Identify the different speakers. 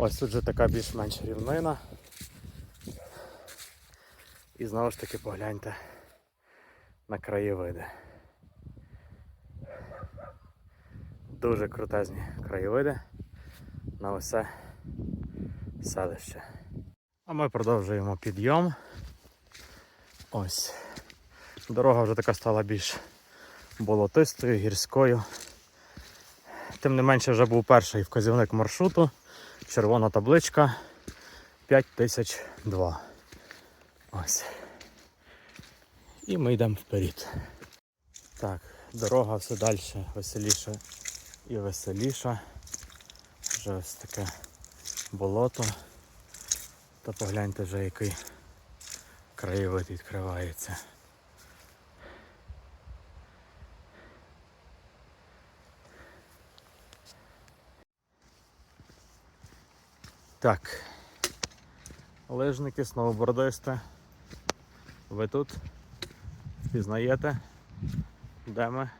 Speaker 1: Ось тут же така більш-менш рівнина. І знову ж таки погляньте на краєвиди. Дуже крутезні краєвиди на усе селище. А ми продовжуємо підйом. Ось. Дорога вже така стала більш болотистою, гірською. Тим не менше вже був перший вказівник маршруту. Червона табличка 5002. Ось. І ми йдемо вперед. Так, дорога все далі веселіша і веселіша. Вже ось таке болото. Та погляньте вже який краєвид відкривається. Так. Лижники, сноубордисти. Ви тут впізнаєте, де ми?